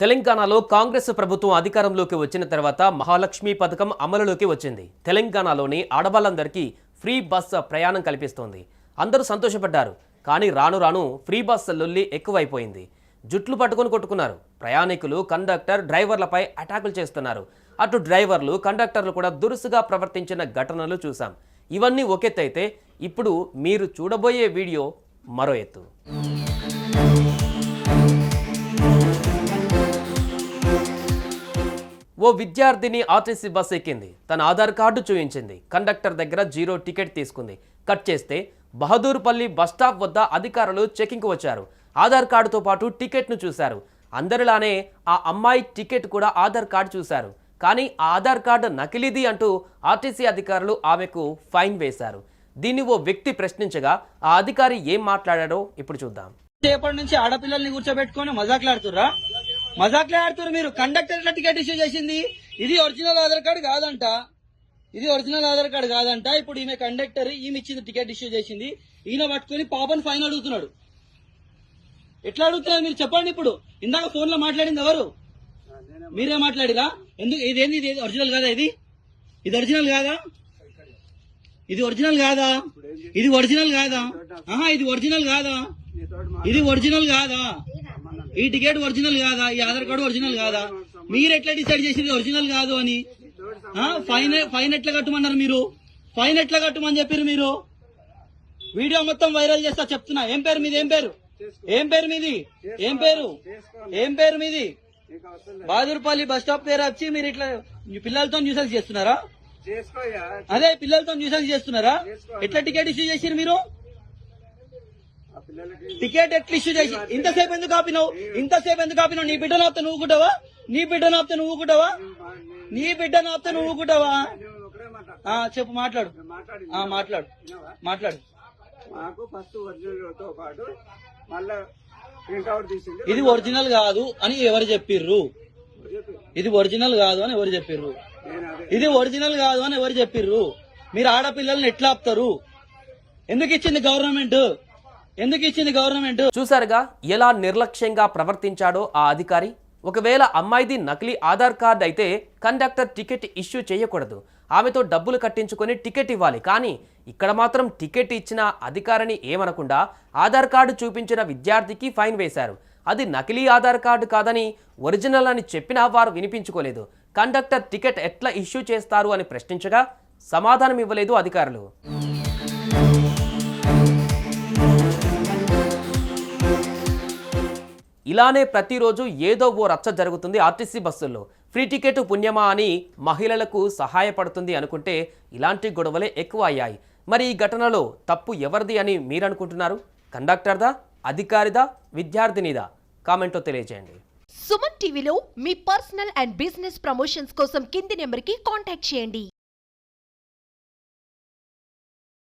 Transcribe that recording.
తెలంగాణలో కాంగ్రెస్ ప్రభుత్వం అధికారంలోకి వచ్చిన తర్వాత మహాలక్ష్మి పథకం అమలులోకి వచ్చింది. తెలంగాణలోని ఆడవాళ్ళందరికీ ఫ్రీ బస్ ప్రయాణం కల్పిస్తోంది. అందరూ సంతోషపడ్డారు. కానీ రాను రాను ఫ్రీ బస్ లొల్లి ఎక్కువైపోయింది. జుట్లు పట్టుకొని కొట్టుకున్నారు. ప్రయాణికులు కండక్టర్ డ్రైవర్లపై అటాకులు చేస్తున్నారు. అటు డ్రైవర్లు కండక్టర్లు కూడా దురుసుగా ప్రవర్తించిన ఘటనలు చూశాం. ఇవన్నీ ఒకెత్తైతే ఇప్పుడు మీరు చూడబోయే వీడియో మరో ఎత్తు. ఓ విద్యార్థిని ఆర్టీసీ బస్ ఎక్కింది. తన ఆధార్ కార్డు చూపించింది కండక్టర్ దగ్గర జీరో టికెట్ తీసుకుంది. కట్ చేస్తే బహదూర్పల్లి బస్ స్టాప్ వద్ద అధికారులు చెకింగ్కు వచ్చారు. ఆధార్ కార్డుతో పాటు టికెట్ను చూశారు. అందరిలానే ఆ అమ్మాయి టికెట్ కూడా ఆధార్ కార్డు చూశారు. కానీ ఆ ఆధార్ కార్డు నకిలీది అంటూ ఆర్టీసీ అధికారులు ఆమెకు ఫైన్ వేశారు. దీన్ని ఓ వ్యక్తి ప్రశ్నించగా ఆ అధికారి ఏం మాట్లాడాడో ఇప్పుడు చూద్దాం. సేపటి నుంచి ఆడపిల్లల్ని కూర్చోబెట్టుకొని మజాక్లాడుతుర్రా? మజాక్లాడుతున్నారు మీరు. కండక్టర్ ఎట్లా టికెట్ ఇష్యూ చేసింది? ఇది ఒరిజినల్ ఆధార్ కార్డు కాదంట. ఇది ఒరిజినల్ ఆధార్ కార్డు కాదంట. ఇప్పుడు ఈమె కండక్టర్ ఈమె ఇచ్చింది టికెట్ ఇష్యూ చేసింది. ఈయన పట్టుకొని పాపని ఫైన్ అడుగుతున్నాడు. ఎట్లా అడుగుతున్నారు మీరు? చెప్పండి ఇప్పుడు. ఇందాక ఫోన్లో మాట్లాడింది ఎవరు? మీరే మాట్లాడిరా. ఎందుకు? ఇదేంది? ఇది ఒరిజినల్ కాదా ఇది? ఇది ఒరిజినల్ కాదా? ఇది ఒరిజినల్ కాదా? ఇది ఒరిజినల్ కాదా? ఆహా ఇది ఒరిజినల్ కాదా? ఇది ఒరిజినల్ కాదా? ఈ టికెట్ ఒరిజినల్ కాదా? ఈ ఆధార్ కార్డు ఒరిజినల్ కాదా? మీరు ఎట్లా డిసైడ్ చేసింది ఒరిజినల్ కాదు అని. ఫైన్ ఫైన్ ఎట్లా కట్టమన్నారు మీరు? ఫైన్ ఎట్లా కట్టమని చెప్పారు మీరు? వీడియో మొత్తం వైరల్ చేస్తా చెప్తున్నా. ఏం పేరు మీది? ఏం పేరు? ఏం పేరు మీది? ఏం పేరు? ఏం పేరు మీది? బహదూర్పల్లి బస్ స్టాప్ పేరు వచ్చి మీరు ఇట్లా పిల్లలతో న్యూసెన్స్ చేస్తున్నారా? అదే పిల్లలతో న్యూసెన్స్ చేస్తున్నారా? ఎట్లా టికెట్ ఇష్యూ చేసిరు మీరు? టికెట్ ఎట్లా ఇష్యూ చేసి ఇంతసేపు ఎందుకు ఆపినావు? ఇంతసేపు ఎందుకు ఆపినావు? నీ బిడ్డను ఆపితే నువ్వు నీ బిడ్డను ఆపితే నువ్వు నీ బిడ్డను ఆపితే నువ్వు ఆ, చెప్పు మాట్లాడు. మాట్లాడి ఆ, మాట్లాడు. మాట్లాడు. మాకు ఫస్ట్ ఒరిజినల్తో పాటు మళ్ళా ప్రింట్అవుట్ తీసింది ఇది ఒరిజినల్ కాదు అని ఎవరు చెప్పిర్రు? ఇది ఒరిజినల్ కాదు అని ఎవరు చెప్పిర్రు? ఇది ఒరిజినల్ కాదు అని ఎవరు చెప్పిర్రు? మీరు ఆడపిల్లల్ని ఎట్లా ఆపుతారు? ఎందుకు ఇచ్చింది గవర్నమెంట్? ఎందుకు ఇచ్చింది గవర్నమెంట్? చూసారుగా ఎలా నిర్లక్ష్యంగా ప్రవర్తించాడో ఆ అధికారి. ఒకవేళ అమ్మాయిది నకిలీ ఆధార్ కార్డ్ అయితే కండక్టర్ టికెట్ ఇష్యూ చేయకూడదు. ఆమెతో డబ్బులు కట్టించుకొని టికెట్ ఇవ్వాలి. కానీ ఇక్కడ మాత్రం టికెట్ ఇచ్చిన అధికారిని ఏమనకుండా ఆధార్ కార్డు చూపించిన విద్యార్థికి ఫైన్ వేశారు. అది నకిలీ ఆధార్ కార్డు కాదని ఒరిజినల్ అని చెప్పినా వారు వినిపించుకోలేదు. కండక్టర్ టికెట్ ఎట్లా ఇష్యూ చేస్తారు అని ప్రశ్నించగా సమాధానం ఇవ్వలేదు అధికారులు. ఇలానే ప్రతిరోజు ఏదో ఓ రచ్చ జరుగుతుంది ఆర్టీసీ బస్సుల్లో. ఫ్రీ టికెట్ పుణ్యమా అని మహిళలకు సహాయపడుతుంది అనుకుంటే ఇలాంటి గొడవలే ఎక్కువ అయ్యాయి మరి ఈ ఘటనలో తప్పు ఎవరిది అని మీరు అనుకుంటున్నారు కండక్టర్దా? అధికారిదా? విద్యార్థినిదా? కామెంట్లో తెలియజేయండి. సుమన్ టీవీలో మీ పర్సనల్ అండ్ బిజినెస్ ప్రమోషన్స్ కోసం కింది నెంబర్కి కాంటాక్ట్ చేయండి.